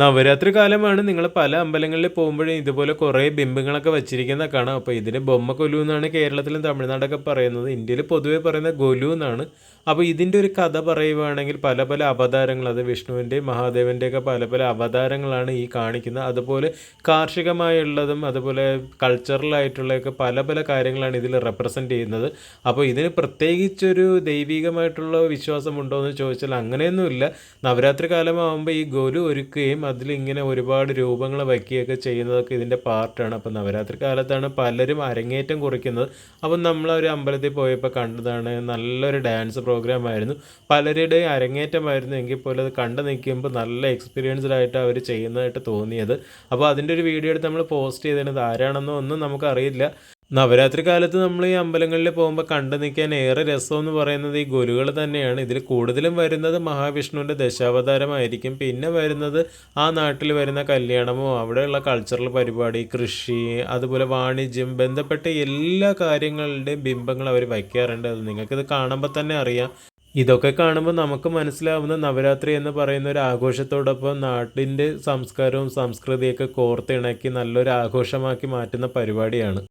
നവരാത്രി കാലമാണ് നിങ്ങൾ പല അമ്പലങ്ങളിൽ പോകുമ്പോഴും ഇതുപോലെ കുറേ ബിംബങ്ങളൊക്കെ വെച്ചിരിക്കുന്ന കാണാം. അപ്പോൾ ഇതിന് ബൊമ്മ കൊലു എന്നാണ് കേരളത്തിലും തമിഴ്നാടൊക്കെ പറയുന്നത്. ഇന്ത്യയിൽ പൊതുവേ പറയുന്ന ഗൊലു എന്നാണ്. അപ്പോൾ ഇതിന്റെ ഒരു കഥ പറയുവാണെങ്കിൽ പല പല അവതാരങ്ങൾ അത് വിഷ്ണുവിന്റെയും മഹാദേവന്റെയൊക്കെ പല പല അവതാരങ്ങളാണ് ഈ കാണിക്കുന്നത്. അതുപോലെ കാർഷികമായുള്ളതും അതുപോലെ കൾച്ചറലായിട്ടുള്ളതൊക്കെ പല പല കാര്യങ്ങളാണ് ഇതിൽ റെപ്രസെന്റ് ചെയ്യുന്നത്. അപ്പോൾ ഇതിന് പ്രത്യേകിച്ചൊരു ദൈവികമായിട്ടുള്ള വിശ്വാസമുണ്ടോ എന്ന് ചോദിച്ചാൽ അങ്ങനെയൊന്നുമില്ല. നവരാത്രി കാലമാകുമ്പോൾ ഈ ഗൊലു ഒരുക്കുകയും അതിലിങ്ങനെ ഒരുപാട് രൂപങ്ങൾ വയ്ക്കുകയൊക്കെ ചെയ്യുന്നതൊക്കെ ഇതിന്റെ പാർട്ടാണ്. അപ്പോൾ നവരാത്രി കാലത്താണ് പലരും അരങ്ങേറ്റം കുറിക്കുന്നത്. അപ്പം നമ്മൾ ഒരു അമ്പലത്തിൽ പോയപ്പോൾ കണ്ടതാണ് നല്ലൊരു ഡാൻസ് പ്രോഗ്രാം ആയിരുന്നു. പലരുടെയും അരങ്ങേറ്റമായിരുന്നു എങ്കിൽ പോലും അത് കണ്ടു നിൽക്കുമ്പോൾ നല്ല എക്സ്പീരിയൻസ്ഡ് ആയിട്ട് അവർ ചെയ്യുന്നതായിട്ട് തോന്നിയത്. അപ്പോൾ അതിന്റെ ഒരു വീഡിയോ എടുത്ത് നമ്മൾ പോസ്റ്റ് ചെയ്തിരുന്നത് ആരാണെന്നോ ഒന്നും നമുക്കറിയില്ല. നവരാത്രി കാലത്ത് നമ്മൾ ഈ അമ്പലങ്ങളിൽ പോകുമ്പോൾ കണ്ടു നിൽക്കാൻ ഏറെ രസമെന്ന് പറയുന്നത് ഈ ഗുരുകൾ തന്നെയാണ്. ഇതിൽ കൂടുതലും വരുന്നത് മഹാവിഷ്ണുവിന്റെ ദശാവതാരമായിരിക്കും. പിന്നെ വരുന്നത് ആ നാട്ടിൽ വരുന്ന കല്യാണമോ അവിടെയുള്ള കൾച്ചറൽ പരിപാടി കൃഷി അതുപോലെ വാണിജ്യം ബന്ധപ്പെട്ട എല്ലാ കാര്യങ്ങളുടെയും ബിംബങ്ങൾ അവർ വയ്ക്കാറുണ്ട്. അത് നിങ്ങൾക്കിത് കാണുമ്പോൾ തന്നെ അറിയാം. ഇതൊക്കെ കാണുമ്പോൾ നമുക്ക് മനസ്സിലാവുന്ന നവരാത്രി എന്ന് പറയുന്ന ഒരു ആഘോഷത്തോടൊപ്പം നാട്ടിന്റെ സംസ്കാരവും സംസ്കൃതിയൊക്കെ കോർത്തിണക്കി നല്ലൊരു ആഘോഷമാക്കി മാറ്റുന്ന പരിപാടിയാണ്.